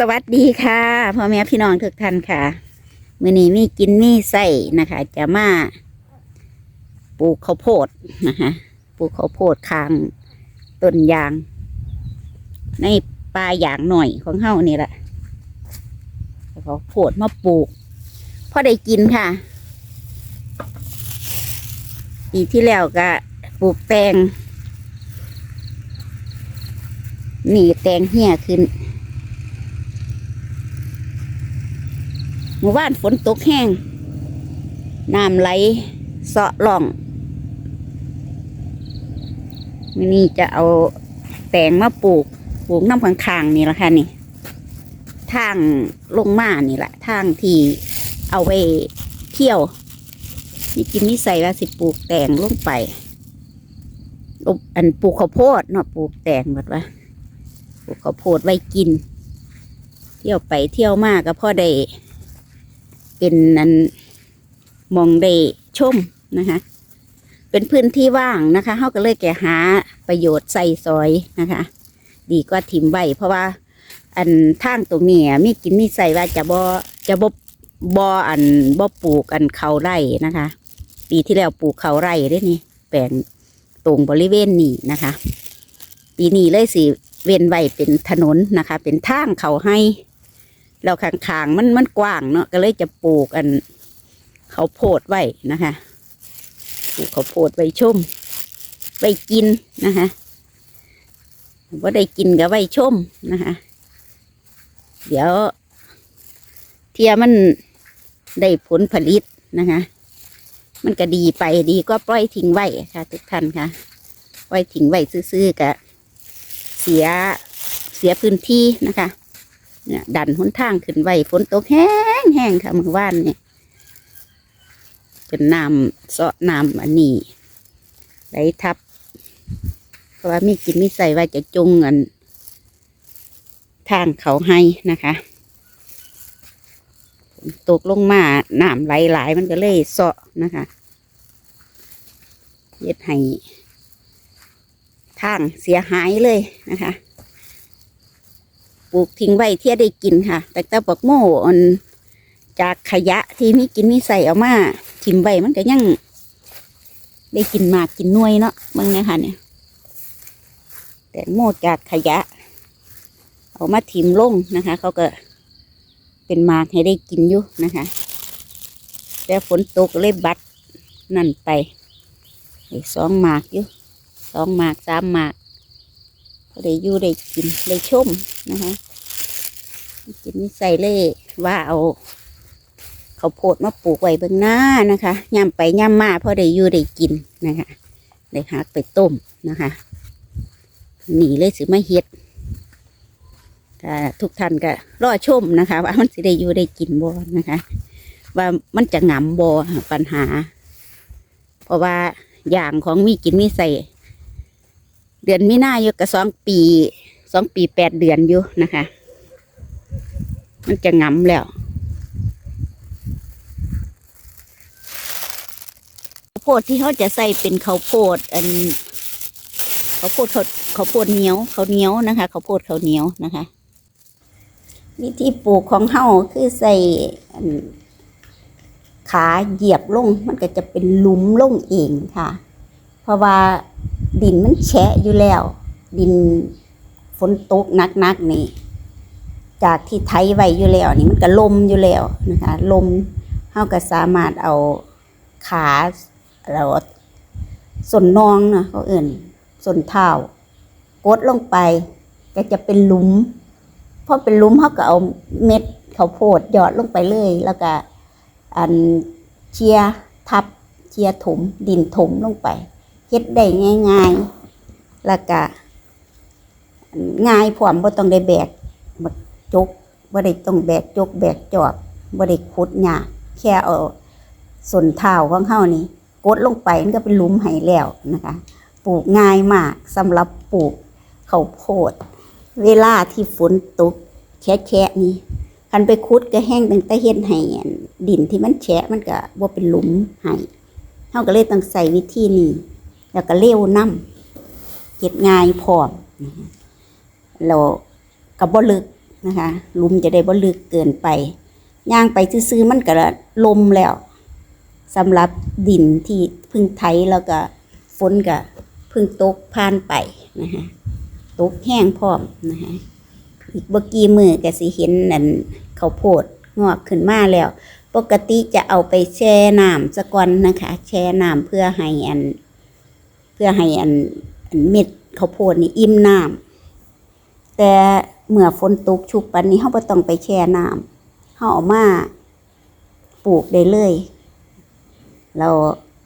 สวัสดีค่ะพ่อแม่พี่น้องทุกท่านค่ะมื้อนี้มีกินมีใส่นะคะ จะมาปลูกข้าวโพดนะคะปลูกข้าวโพดคางต้นยาง ในป่าอย่างหน่อยของเฮานี่แหละเข้าวโพดมาปลูกพอได้กินค่ะ ปีที่แล้วก็ปลูกแตงนี่แตงเหี่ยขึ้น มื่อวานฝนตกแห้งน้ำไหลเสาะล่องมนี่จะเอาแตงมาปลูกปลูกน้ำข้างๆนี่แหละค่ะนี่ทางลงมานี่แหละทางที่เอาไว้เที่ยวนี่กินนิสัยว่าสิปลูกแตงลงไปอันปลูกข้าวโพดเนาะปลูกแตงหมดว่าปลูกข้าวโพดไว้กิน เที่ยวไปเที่ยวมาก็พ่อได้ เป็นนันมองได้ชมนะคะ เป็นพื้นที่ว่างนะคะเขาก็เลยแกหาประโยชน์ใส่ซอยนะคะ ดีกว่าถิ่มใบเพราะว่า อันทางตรงนี้มีกินมีใส่ว่าจะบ่จะบ่บ่อันบ่ปลูกอันเขาไร่นะคะ ปีที่แล้วปลูกเขาไร่ได้นี่แปลงตรงบริเวณนี้นะคะ ปีนี้เลยสิเว้นไว้เป็นถนนนะคะ เป็นทางเขาให้ แล้วข้างๆมันมันกว้างเนาะก็เลยจะปลูกอันเขาโพดไว้นะคะปลูกเขาโพดไว้ชมไว้กินนะคะว่าได้กินก็ไว้ชมนะคะเดี๋ยว เทียมันได้ผลผลิตนะคะ มันก็ดีไปดีก็ปล่อยทิ้งไว้ค่ะ ทุกท่านค่ะปล่อยทิ้งไว้ซื่อๆกะเสียเสียพื้นที่นะคะ เนี่ย ดันหนทางขึ้นไว้ฝนตกแห้งแห้งค่ะเมื่อวานเนี่ยจนน้ำเสาะน้ำอันนี้ไหลทับ เพราะว่ามีกินมีใส่ว่าจะจงเงินทางเขาให้นะคะฝนตกลงมาน้ำไหลหลายมันก็เลยเสาะนะคะเย็ดให้ทางเสียหายเลยนะคะ ปลูกทิ้งไว้เที่ยได้กินค่ะ แต่แต่ปักโม่อันจากขยะที่มีกินมีใส่เอามาทิ้งไว้มันก็ยังได้กินมากกินน่วยเนาะบางเนี่ยค่ะเนี่ยแต่โม่จากขยะ เอามาทิ้งลงนะคะ เขาก็เป็นมากให้ได้กินอยู่นะคะ แต่ฝนตกเลยบัดนั่นไปสองหมากอยู่สองหมากสามหมาก ได้อยู่ได้กินได้ชมนะคะกินนิสัยเล่ว่าเอาเขาโพดมาปลูกไว้เบื้องหน้านะคะย่ำไปย่ำมาพอได้อยู่ได้กินนะคะได้หักไปต้มนะคะหนีเลยสิมาเฮ็ดทุกท่านก็รอชมนะคะ ว่ามันสิได้อยู่ได้กินบ่นะคะ ว่ามันจะหงำบ่ปัญหา เพราะว่าอย่างของมีกินมีใส่ เดือนมีนาอยู่กับสองปีสองปีแปดเดือนอยู่นะคะ มันจะงำแล้วข้าวโพดที่เขาจะใส่เป็นข้าวโพดอันข้าวโพดเขาข้าวโพดเหนียวข้าวเหนียวนะคะข้าวโพดข้าวเหนียวนะคะ วิธีปลูกของเฮาคือใส่ขาเหยียบลงมันก็จะเป็นหลุมลงเองค่ะ เพราะว่าดินมันแฉะอยู่แล้ว ดินฝนตกหนักๆนี่ จากที่ไถไว้อยู่แล้วนี่มันก็ลมอยู่แล้วนะคะลมเฮาก็สามารถเอาขาเราส่วนนองเนาะเขาเอื่นส่วนเท้ากดลงไปก็จะเป็นหลุมพอเป็นหลุมเขาก็เอาเม็ดข้าวโพดหยอดลงไปเลย แล้วก็อันเชียทับเชียถมดินถมลงไป ฮ็ดได้ง่ายๆแล้วก็ง่ายพร้อมบ่ต้องได้แบกบักจกบ่ได้ต้องแบกจกแบกจอบบ่ได้ขุดหญ้าแค่เอาส่วนเท้าของเฮานี่กดลงไปมันก็เป็นหลุมให้แล้วนะคะ ปลูกง่ายมากสำหรับปลูกข้าวโพด เวลาที่ฝนตกแฉะๆนี่คันไปขุดก็แห้งตั้งแต่เฮ็ดให้อันดินที่มันแฉะมันก็บ่เป็นหลุมให้เฮาก็เลยต้องใส่วิธีนี้ แล้วก็เร็วน้ำเก็ดง่ายพร้อมนะคะแล้วก็บ่ลึกนะคะหลุมจะได้บ่ลึกเกินไปย่างไปซื้อๆมันก็ลมแล้วสำหรับดินที่เพึ่งไถแล้วก็ฝนก็เพึ่งตกผ่านไปนะคะตกแห้งพร้อมนะคะอีกบ่กี่มือก็สิเห็นนั่นข้าวโพดงอกขึ้นมาแล้ว ปกติจะเอาไปแช่น้ำสะก่อนนะคะ แช่น้ำเพื่อให้อัน เพื่อให้อันอันเม็ดข้าวโพดนี่อิ่มน้ำแต่เมื่อฝนตกชุบปันนี้เขาบ่ต้องไปแช่น้ำเขาเอามาปลูกได้เลย เรา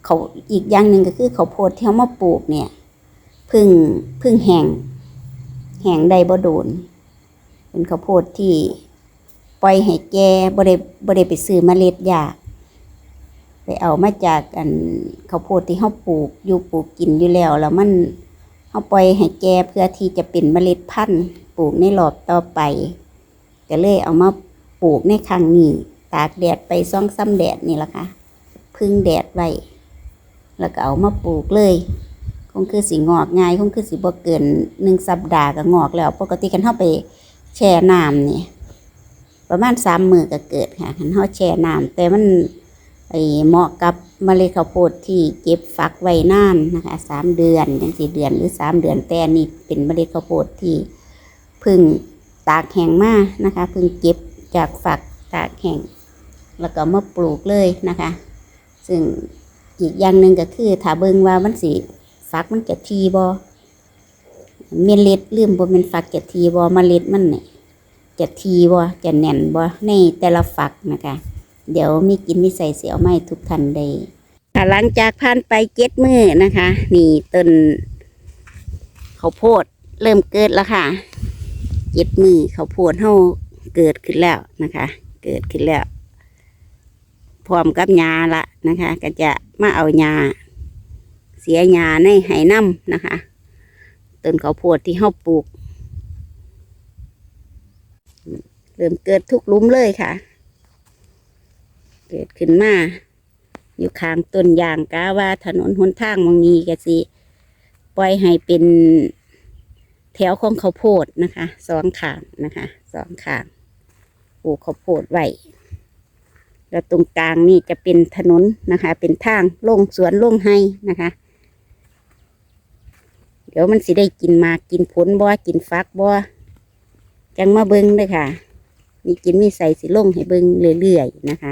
เขาอีกอย่างหนึ่งก็คือข้าวโพดที่เขามาปลูกเนี่ย พึ่งพึ่งแห้งแห้งได้บ่โดน เป็นข้าวโพดที่ปล่อยให้แก่บ่ได้บ่ได้ไปซื้อเมล็ดยาก เอามาจากอันข้าวโพดที่เฮาปลูกอยู่ปลูกกินอยู่แล้วแล้วมันเฮาปล่อยให้แก่เพื่อที่จะเป็นเมล็ดพันธุ์ปลูกในรอบต่อไปก็เลยเอามาปลูกในครั้งนี้ตากแดดไปซ่องซ้ำแดดนี่ละค่ะพึ่งแดดไว้แล้วก็เอามาปลูกเลย คงคือสีงอกง่ายคงคือสีบ่เกินหนึ่งสัปดาห์ก็งอกแล้ว ปกติกันเฮาไปแช่น้ำนี่ประมาณสามมือก็เกิดค่ะคันเฮาแช่น้ำแต่มัน ไอเหมาะกับเมล็ดข้าวโพดที่เก็บฟักไว้นานนะคะสามเดือนยังสี่เดือนหรือสามเดือนแต่นี่เป็นเมล็ดข้าวโพดที่พึ่งตากแห้งมานะคะพึ่งเก็บจากฝักตากแห้งแล้วก็มาปลูกเลยนะคะ ซึ่งอีกอย่างหนึ่งก็คือถ้าเบิ่งว่ามันสิฟักมันจะทีบอเมล็ดลืมบ่เป็นฟักจะทีบอเมล็ดมันเนี่ยจะทีบ่จะแน่นบ่ในแต่ละฝักนะคะ เดี๋ยวมีกินมีใส่เสียวไม่ทุกท่านได้ค่ะหลังจากผ่านไปเจ็ดมือนะคะ นี่ต้นข้าวโพดเริ่มเกิดแล้วค่ะเจ็ดมือข้าวโพดเฮาเกิดขึ้นแล้วนะคะ เกิดขึ้นแล้วพร้อมกับยาละนะคะ ก็จะมาเอายาเสียยาในไหน้ำนะคะต้นข้าวโพดที่เฮาปลูก เริ่มเกิดทุกลุ่มเลยค่ะ เกิดขึ้นมาอยู่ข้างต้นยางกาว่าถนนหนทางมองนี้ก็สิปล่อยให้เป็นแถวของข้าวโพดนะคะสองข้างนะคะสองข้างปลูกข้าวโพดไว้แล้วตรงกลางนี่จะเป็นถนนนะคะ เป็นทางลงสวนลงให้นะคะ เดี๋ยวมันสิได้กินมากกินผลบ่กินฟักบ่จังมาเบิ้งเลยค่ะ มีกินมีใส่สิลงให้เบิ้งเรื่อยๆนะคะ